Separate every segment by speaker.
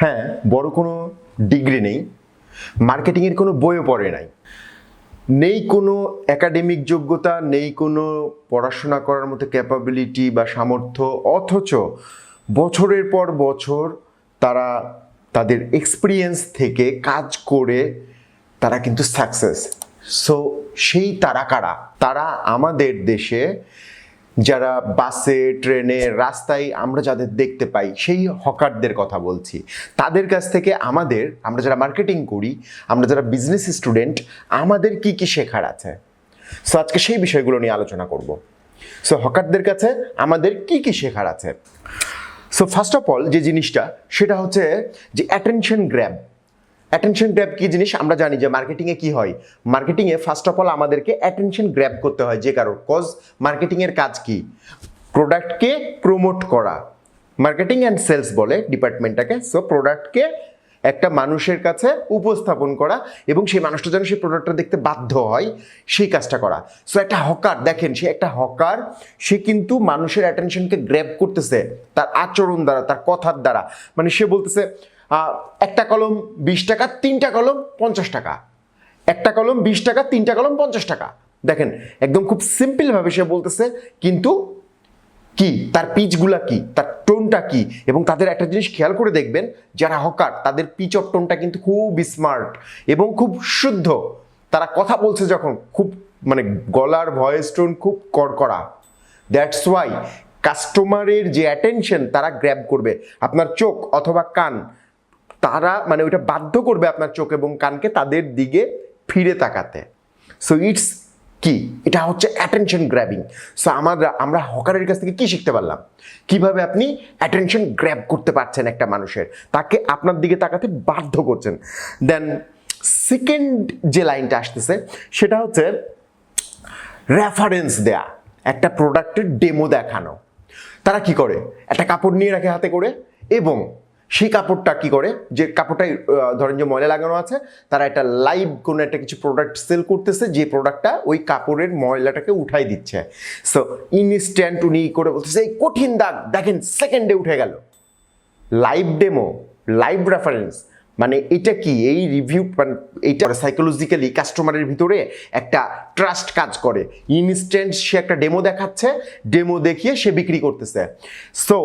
Speaker 1: হ্যাঁ বড় কোনো ডিগ্রি নেই মার্কেটিংয়ের কোনো বইও পড়ে নাই। নেই কোনো একাডেমিক যোগ্যতা, নেই কোনো পড়াশোনা করার মতো ক্যাপাবিলিটি বা সামর্থ্য, অথচ বছরের পর বছর তারা তাদের এক্সপিরিয়েন্স থেকে কাজ করে তারা কিন্তু সাকসেস সো সেই তারা কারা? তারা আমাদের দেশে যারা বাসে, ট্রেনে, রাস্তায় আমরা যাদের দেখতে পাই, সেই হকারদের কথা বলছি। তাদের কাছ থেকে আমাদের, আমরা যারা মার্কেটিং করি, আমরা যারা বিজনেস স্টুডেন্ট আমাদের কি কি শেখার আছে? সো আজকে সেই বিষয়গুলো নিয়ে আলোচনা করব। সো হকারদের কাছে আমাদের কি কি শেখার আছে? সো ফার্স্ট অফ অল যে জিনিসটা, সেটা হচ্ছে যে অ্যাটেনশন গ্র্যাব অ্যাটেনশন গ্র্যাব কি জিনিস? আমরা জানি যে মার্কেটিংয়ে কি হয়। মার্কেটিংয়ে ফার্স্ট অফ অল আমাদেরকে অ্যাটেনশন গ্র্যাব করতে হয় যে কারও কজ মার্কেটিংয়ের কাজ কি? প্রোডাক্টকে প্রমোট করা। মার্কেটিং অ্যান্ড সেলস বলে ডিপার্টমেন্টটাকে। সো প্রোডাক্টকে একটা মানুষের কাছে উপস্থাপন করা এবং সেই মানুষটা যেন সেই প্রোডাক্টটা দেখতে বাধ্য হয়, সেই কাজটা করা। সো একটা হকার দেখেন, সে একটা হকার সে কিন্তু মানুষের অ্যাটেনশনকে গ্র্যাব করতেছে। তার আচরণ দ্বারা, তার কথার দ্বারা। মানে সে বলতেছে একটা কলম বিশ টাকা, তিনটা কলম পঞ্চাশ টাকা। একটা কলম বিশ টাকা, তিনটা কলম পঞ্চাশ টাকা। দেখেন, একদম খুব সিম্পলভাবে সে বলতেছে, কিন্তু কি? তার পিচগুলা কি? তার টোনটা কি? এবং তাদের একটা জিনিস খেয়াল করে দেখবেন, যারা হকার, তাদের পিচ অফ টোনটা কিন্তু খুব স্মার্ট এবং খুব শুদ্ধ। তারা কথা বলছে যখন, খুব মানে গলার ভয়েস টোন খুব কড়কড়া। দ্যাটস ওয়াই কাস্টমারের যে অ্যাটেনশন তারা গ্র্যাব করবে। আপনার চোখ অথবা কান তারা মানে ওইটা বাধ্য করবে আপনার চোখ এবং কানকে তাদের দিকে ফিরে তাকাতে। সো ইটস কি? এটা হচ্ছে অ্যাটেনশন গ্র্যাবিং সো আমরা আমরা হকারের কাছ থেকে কি শিখতে পারলাম? কীভাবে আপনি অ্যাটেনশন গ্র্যাব করতে পারছেন একটা মানুষের? তাকে আপনার দিকে তাকাতে বাধ্য করছেন। দেন সেকেন্ড যে লাইনটা আসতেছে, সেটা হচ্ছে রেফারেন্স দেয়া। একটা প্রোডাক্টের ডেমো দেখানো। তারা কি করে? একটা কাপড় নিয়ে রাখে হাতে করে এবং সেই কাপড়টা কি করে? যে কাপড়টাই ধরেন যে ময়লা লাগানো আছে, তারা একটা লাইভ কোনো একটা কিছু প্রোডাক্ট সেল করতেছে, যে প্রোডাক্টটা ওই কাপড়ের ময়লাটাকে উঠাই দিচ্ছে। সো ইনস্ট্যান্ট উনি করে বলতেছে, এই কঠিন দাগ, দেখেন সেকেন্ডে উঠে গেল। লাইভ ডেমো লাইভ রেফারেন্স মানে এটা কি? এই রিভিউ মানে এইটা সাইকোলজিক্যালি কাস্টমারের ভিতরে একটা ট্রাস্ট কাজ করে। ইনস্ট্যান্ট সে একটা ডেমো দেখাচ্ছে ডেমো দেখিয়ে সে বিক্রি করতেছে। সো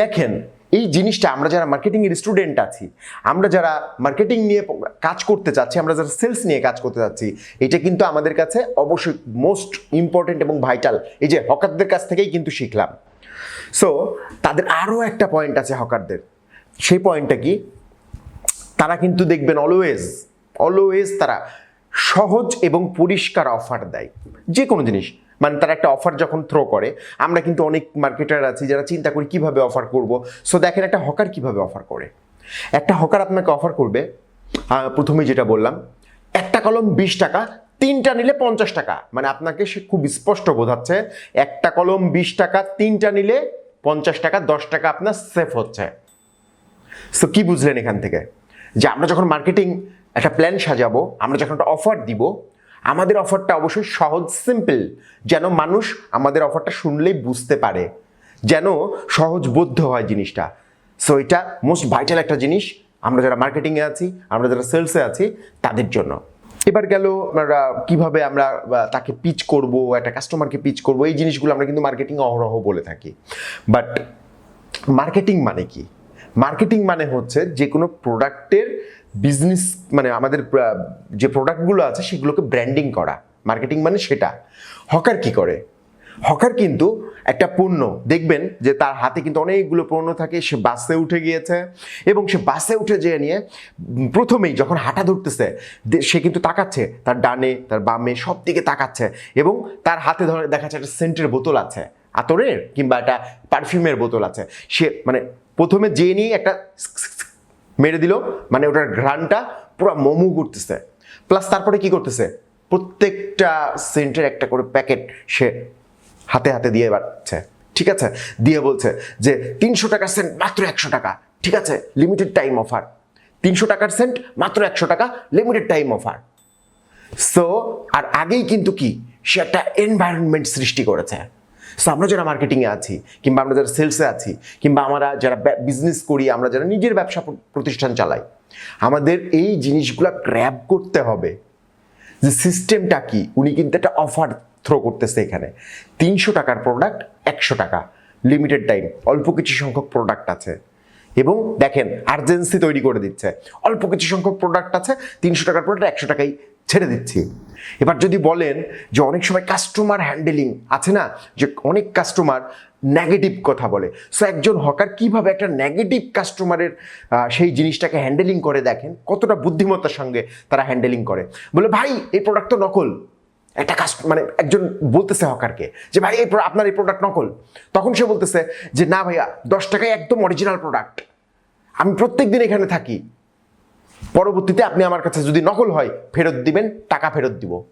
Speaker 1: দেখেন এই জিনিসটা আমরা যারা মার্কেটিংয়ের স্টুডেন্ট আছি, আমরা যারা মার্কেটিং নিয়ে কাজ করতে চাচ্ছি, আমরা যারা সেলস নিয়ে কাজ করতে চাচ্ছি, এটা কিন্তু আমাদের কাছে অবশ্যই মোস্ট ইম্পর্টেন্ট এবং ভাইটাল এই যে হকারদের কাছ থেকেই কিন্তু শিখলাম। সো তাদের আরও একটা পয়েন্ট আছে হকারদের। সেই পয়েন্টটা কি? তারা কিন্তু দেখবেন অলওয়েজ অলওয়েজ তারা সহজ এবং পরিষ্কার অফার দেয়। যে কোনো জিনিস। মানে তারা একটা অফার যখন থ্রো করে, আমরা কিন্তু অনেক মার্কেটার আছি যারা চিন্তা করি কীভাবে অফার করব। সো দেখেন একটা হকার কীভাবে অফার করে। একটা হকার আপনাকে অফার করবে প্রথমে যেটা বললাম, একটা কলম বিশ টাকা, তিনটা নিলে পঞ্চাশ টাকা। মানে আপনাকে সে খুব স্পষ্ট বোঝাচ্ছে, একটা কলম বিশ টাকা, তিনটা নিলে পঞ্চাশ টাকা, দশ টাকা আপনার সেফ হচ্ছে। সো কি বুঝলেন এখান থেকে? যে আমরা যখন মার্কেটিং একটা প্ল্যান সাজাবো, আমরা যখন একটা অফার দিব আমাদের অফারটা অবশ্যই সহজ, সিম্পল। যেন মানুষ আমাদের অফারটা শুনলেই বুঝতে পারে। যেন সহজবোধ্য হয় জিনিসটা। সো এটা মোস্ট ভাইটাল একটা জিনিস। আমরা যারা মার্কেটিংয়ে আছি, আমরা যারা সেলসে আছি, তাদের জন্য। এবার গেল আমরা কীভাবে আমরা তাকে পিচ করব, একটা কাস্টমারকে পিচ করব, এই জিনিসগুলো আমরা কিন্তু মার্কেটিং অহরহ বলে থাকি। বাট মার্কেটিং মানে কি? মার্কেটিং মানে হচ্ছে যে কোনো প্রোডাক্টের বিজনেস মানে আমাদের যে প্রোডাক্টগুলো আছে সেগুলোকে ব্র্যান্ডিং করা মার্কেটিং মানে সেটা। হকার কি করে? হকার কিন্তু একটা পণ্য, দেখবেন যে তার হাতে কিন্তু অনেকগুলো পণ্য থাকে, সে বাসে উঠে গিয়েছে এবং সে বাসে উঠে যেয়ে নিয়ে, প্রথমেই যখন হাঁটা ধরতেছে সে কিন্তু তাকাচ্ছে, তার ডানে, তার বামে সব দিকে তাকাচ্ছে এবং তার হাতে ধরে দেখা যাচ্ছে একটা সেন্টের বোতল আছে, আতরের কিংবা একটা পারফিউমের বোতল আছে। সে মানে প্রথমে যে নিয়ে একটা মেরে দিল মানে ওটার ঘ্রাণটা পুরো মোমো করতেছে প্লাস তারপরে কি করতেছে? প্রত্যেকটা সেন্টের একটা করে প্যাকেট সে হাতে হাতে দিয়ে বাড়ছে। ঠিক আছে? দিয়ে বলছে যে, তিনশো টাকার সেন্ট মাত্র একশো টাকা। ঠিক আছে? লিমিটেড টাইম অফার তিনশো টাকার সেন্ট মাত্র একশো টাকা লিমিটেড টাইম অফার সো আর আগেই কিন্তু কি? সে একটা এনভায়রনমেন্ট সৃষ্টি করেছে। সো আমরা যারা মার্কেটিংয়ে আছি, কিংবা আমরা যারা সেলসে আছি, কিংবা আমরা যারা বিজনেস করি, আমরা যারা নিজের ব্যবসা প্রতিষ্ঠান চালাই, আমাদের এই জিনিসগুলো গ্র্যাব করতে হবে যে সিস্টেমটা কি? উনি কিন্তু একটা অফার থ্রো করতেছে এখানে। তিনশো টাকার প্রোডাক্ট একশো টাকা। লিমিটেড টাইম অল্প কিছু সংখ্যক প্রোডাক্ট আছে। এবং দেখেন আর্জেন্সি তৈরি করে দিচ্ছে। অল্প কিছু সংখ্যক প্রোডাক্ট আছে, তিনশো টাকার প্রোডাক্ট একশো টাকাই ছেড়ে দিচ্ছি। এবার যদি বলেন যে অনেক সময় কাস্টমার হ্যান্ডেলিং আছে না, যে অনেক কাস্টমার নেগেটিভ কথা বলে। সো একজন হকার কীভাবে একটা নেগেটিভ কাস্টমারের সেই জিনিসটাকে হ্যান্ডেলিং করে দেখেন? কতটা বুদ্ধিমত্তার সঙ্গে তারা হ্যান্ডেলিং করে? বলে, ভাই, এই প্রোডাক্ট তো নকল। একটা কাস্ট মানে একজন বলতেছে হকারকে যে, ভাই, এই আপনার এই প্রোডাক্ট নকল। তখন সে বলতেছে যে, না ভাইয়া, দশ টাকায় একদম অরিজিনাল প্রোডাক্ট আমি প্রত্যেক দিন এখানে থাকি। পরবর্তীতে আপনি আমার কাছে যদি নকল হয়, ফেরত দিবেন, টাকা ফেরত দিব।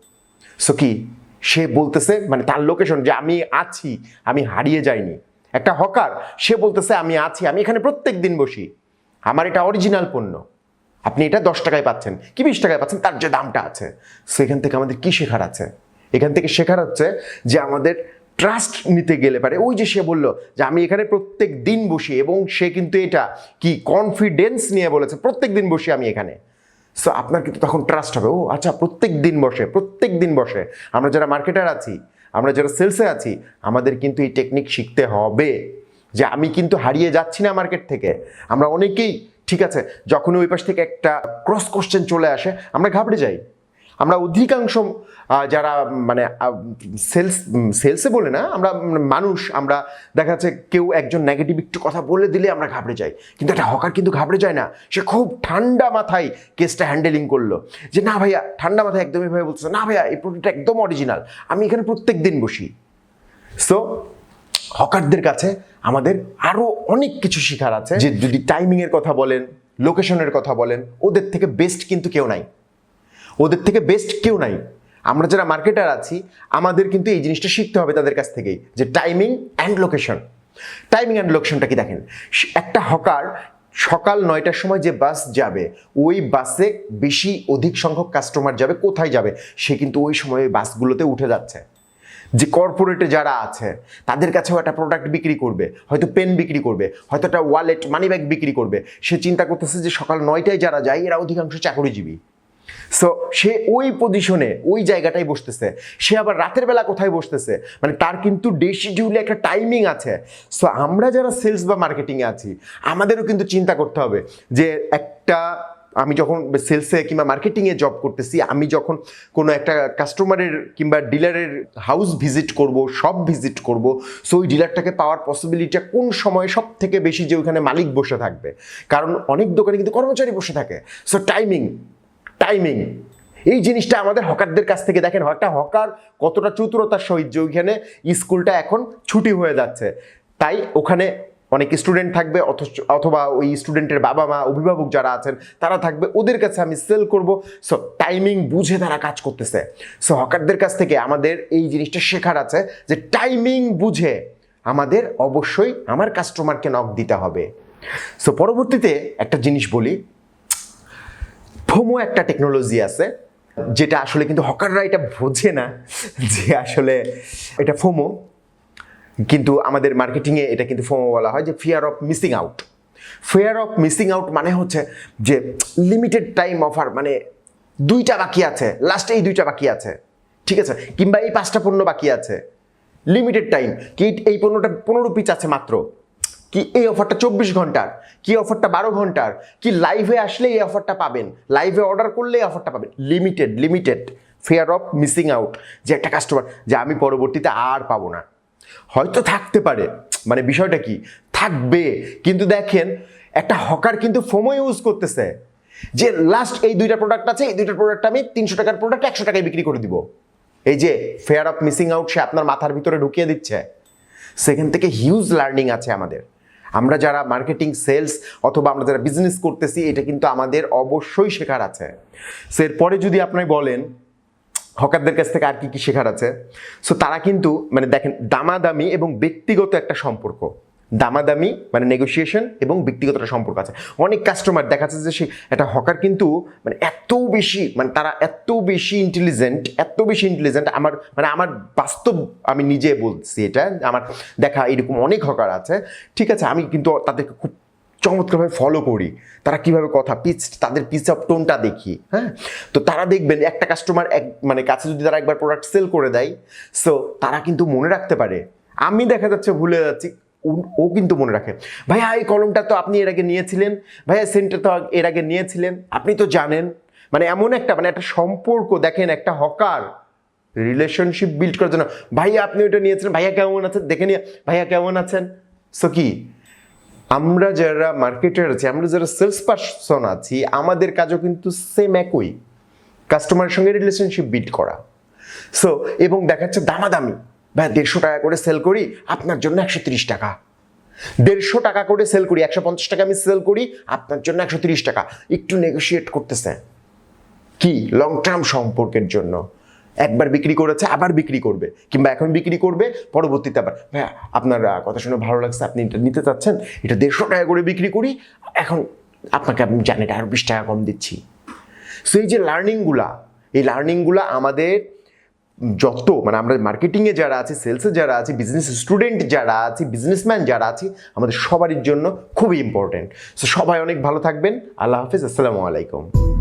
Speaker 1: সো কি? সে বলতেছে মানে তার লোকেশন যে আমি আছি, আমি হারিয়ে যাইনি। একটা হকার, সে বলতেছে, আমি আছি, আমি এখানে প্রত্যেক দিন বসি। আমার এটা অরিজিনাল পণ্য। আপনি এটা দশ টাকায় পাচ্ছেন। কি বিশ টাকায় পাচ্ছেন? তার যে দামটা আছে। সেখান থেকে আমাদের কি শেখার আছে? এখান থেকে শেখার হচ্ছে যে আমাদের ট্রাস্ট নিতে গেলে পারে। ওই যে সে বলল যে, আমি এখানে প্রত্যেক দিন বসি এবং সে কিন্তু এটা কি কনফিডেন্স নিয়ে বলেছে, প্রত্যেক দিন বসি আমি এখানে। সো আপনার কিন্তু তখন ট্রাস্ট হবে। ও আচ্ছা প্রত্যেক দিন বসে, প্রত্যেক দিন বসে। আমরা যারা মার্কেটার আছি, আমরা যারা সেলসে আছি, আমাদের কিন্তু এই টেকনিক শিখতে হবে যে, আমি কিন্তু হারিয়ে যাচ্ছি না মার্কেট থেকে। আমরা অনেকেই, ঠিক আছে, যখন ওই পাশ থেকে একটা ক্রস কোশ্চেন চলে আসে, আমরা ঘাবড়ে যাই। আমরা অধিকাংশ যারা মানে সেলস সেলসে বলে না, আমরা মানুষ, আমরা দেখা যাচ্ছে কেউ একজন নেগেটিভ একটু কথা বলে দিলে আমরা ঘাবড়ে যাই। কিন্তু একটা হকার কিন্তু ঘাবড়ে যায় না। সে খুব ঠান্ডা মাথায় কেসটা হ্যান্ডেলিং করল। যে, না ভাইয়া, ঠান্ডা মাথায় একদমই ভাবে বলছে না ভাইয়া, এই প্রোডাক্ট একদম অরিজিনাল আমি এখানে প্রত্যেক দিন বসি। সো হকারদের কাছে আমাদের আরও অনেক কিছু শেখার আছে। যে, যদি টাইমিংয়ের কথা বলেন লোকেশনের কথা বলেন, ওদের থেকে বেস্ট কিন্তু কেউ নাই। ওদের থেকে বেস্ট কেউ নাই। আমরা যারা মার্কেটার আছি, আমাদের কিন্তু এই জিনিসটা শিখতে হবে তাদের কাছ থেকেই, যে timing and location timing and লোকেশনটা কি দেখেন? একটা হকার সকাল নয়টার সময় যে বাস যাবে, ওই বাসে বেশি অধিক সংখ্যক কাস্টমার যাবে, কোথায় যাবে? সে কিন্তু ওই সময় ওই বাসগুলোতে উঠে যাচ্ছে। যে কর্পোরেটে যারা আছে, তাদের কাছেও একটা প্রোডাক্ট বিক্রি করবে, হয়তো পেন বিক্রি করবে, হয়তো একটা ওয়ালেট মানি ব্যাগ বিক্রি করবে। সে চিন্তা করতেছে যে সকাল নয়টায় যারা যায়, এরা অধিকাংশ চাকরিজীবী। সো সে ওই পজিশনে ওই জায়গাটাই বসতেছে। সে আবার রাতের বেলা কোথায় বসতেছে? মানে তার কিন্তু ডে শিডিউলে একটা টাইমিং আছে। সো আমরা যারা সেলস বা মার্কেটিংয়ে আছি, আমাদেরও কিন্তু চিন্তা করতে হবে যে একটা, আমি যখন সেলসে কিংবা মার্কেটিংয়ে জব করতেছি, আমি যখন কোনো একটা কাস্টমারের কিংবা ডিলারের হাউস ভিজিট করব সব ভিজিট করব সো ওই ডিলারটাকে পাওয়ার পসিবিলিটিটা কোন সময় সব থেকে বেশি যে ওইখানে মালিক বসে থাকবে? কারণ অনেক দোকানে কিন্তু কর্মচারী বসে থাকে। সো টাইমিং টাইমিং এই জিনিসটা আমাদের হকারদের কাছ থেকে দেখেন, একটা হকার কতটা চতুরতার সহিত যে ওইখানে স্কুলটা এখন ছুটি হয়ে যাচ্ছে। তাই ওখানে অনেক স্টুডেন্ট থাকবে অথবা ওই স্টুডেন্টের বাবা মা, অভিভাবক যারা আছেন, তারা থাকবে। ওদের কাছে আমি সেল করব। সো টাইমিং বুঝে তারা কাজ করতেছে। সো হকারদের কাছ থেকে আমাদের এই জিনিসটা শেখার আছে যে টাইমিং বুঝে আমাদের অবশ্যই আমার কাস্টমারকে নক দিতে হবে। সো পরবর্তীতে একটা জিনিস বলি। ফোমো একটা টেকনোলজি আছে, যেটা আসলে কিন্তু হকাররা এটা বোঝে না যে আসলে এটা ফোমো কিন্তু আমাদের মার্কেটিংয়ে এটা কিন্তু ফোমো বলা হয় যে fear of missing out fear of missing out মানে হচ্ছে যে লিমিটেড টাইম অফার মানে দুইটা বাকি আছে লাস্টে এই দুইটা বাকি আছে, ঠিক আছে? কিংবা এই পাঁচটা পণ্য বাকি আছে লিমিটেড টাইম কি এই পণ্যটা পনেরো পিস আছে মাত্র? কি এই অফারটা চব্বিশ ঘণ্টার? কি অফারটা বারো ঘণ্টার? কি লাইভে আসলে এই অফারটা পাবেন? লাইভে অর্ডার করলে এই অফারটা পাবেন। Limited limited fear of missing out যে একটা কাস্টমার যে আমি পরবর্তীতে আর পাবো না। হয়তো থাকতে পারে। মানে বিষয়টা কি? থাকবে। কিন্তু দেখেন, একটা হকার কিন্তু ফোমো ইউজ করতেছে। যে লাস্ট এই দুইটা প্রোডাক্ট আছে, এই দুইটা প্রোডাক্ট আমি তিনশো টাকার প্রোডাক্ট একশো টাকায় বিক্রি করে দিব। এই যে ফেয়ার অফ মিসিং আউট সে আপনার মাথার ভিতরে ঢুকিয়ে দিচ্ছে। সেখান থেকে হিউজ লার্নিং আছে আমাদের। আমরা যারা মার্কেটিং সেলস অথবা আমরা যারা বিজনেস করতেছি, এটা কিন্তু আমাদের অবশ্যই শেখার আছে। সো এরপরে যদি আপনি বলেন, হকারদের কাছ থেকে আর কি কি শেখার আছে? সো তারা কিন্তু মানে দেখেন, দামাদামি এবং ব্যক্তিগত একটা সম্পর্ক। দামাদামি মানে নেগোসিয়েশন এবং ব্যক্তিগত সম্পর্ক আছে। অনেক কাস্টমার দেখা যাচ্ছে যে সে একটা হকার কিন্তু মানে এত বেশি মানে তারা এত বেশি ইন্টেলিজেন্ট এত বেশি ইন্টেলিজেন্ট আমার মানে আমার বাস্তব আমি নিজে বলছি এটা, আমার দেখা এরকম অনেক হকার আছে। ঠিক আছে, আমি কিন্তু তাদেরকে খুব চমৎকারভাবে ফলো করি। তারা কীভাবে কথা পিচ তাদের পিচ অফ টোনটা দেখি হ্যাঁ? তো তারা দেখবেন একটা কাস্টমার এক মানে কাছে যদি তারা একবার প্রোডাক্ট সেল করে দেয় সো তারা কিন্তু মনে রাখতে পারে। আমি দেখা যাচ্ছে ভুলে যাচ্ছি ও- কিন্তু মনে রাখে। ভাইয়া, এই কলমটা তো আপনি এর আগে নিয়েছিলেন। ভাইয়া, সেন্টটা তো এর আগে নিয়েছিলেন। আপনি তো জানেন। মানে এমন একটা মানে একটা সম্পর্ক, দেখেন, একটা হকার রিলেশনশিপ বিল্ড করার জন্য। ভাইয়া, আপনি ওটা নিয়েছিলেন। ভাইয়া, কেমন আছেন? দেখে নিয়ে, ভাইয়া, কেমন আছেন? সো কি? আমরা যারা মার্কেটার আছি, আমরা যারা সেলস পার্সন আছি, আমাদের কাজও কিন্তু সেম একই। কাস্টমারের সঙ্গে রিলেশনশিপ বিল্ড করা। সো এবং দেখাচ্ছে দামাদামি। ভাই দেড়শো টাকা করে সেল করি, আপনার জন্য একশো তিরিশ টাকা। দেড়শো টাকা করে সেল করি, একশো পঞ্চাশ টাকা আমি সেল করি, আপনার জন্য একশো তিরিশ টাকা। একটু নেগোশিয়েট করতেছে। কি? লং টার্ম সম্পর্কের জন্য। একবার বিক্রি করেছে, আবার বিক্রি করবে। কিংবা এখন বিক্রি করবে, পরবর্তীতে আবার। ভাইয়া, আপনার কথা শুনে ভালো লাগছে, আপনি এটা নিতে চাচ্ছেন? এটা দেড়শো টাকা করে বিক্রি করি, এখন আপনাকে আমি জানি এটা আরও বিশ টাকা কম দিচ্ছি। সো এই যে লার্নিংগুলা এই লার্নিংগুলা আমাদের যত মানে আমরা মার্কেটিংয়ে যারা আছি সেলসে যারা আছি বিজনেস স্টুডেন্ট যারা আছি বিজনেসম্যান যারা আছি, আমাদের সবারই জন্য খুবই ইম্পর্টেন্ট সো সবাই অনেক ভালো থাকবেন। আল্লাহ হাফিজ। আসসালামু আলাইকুম।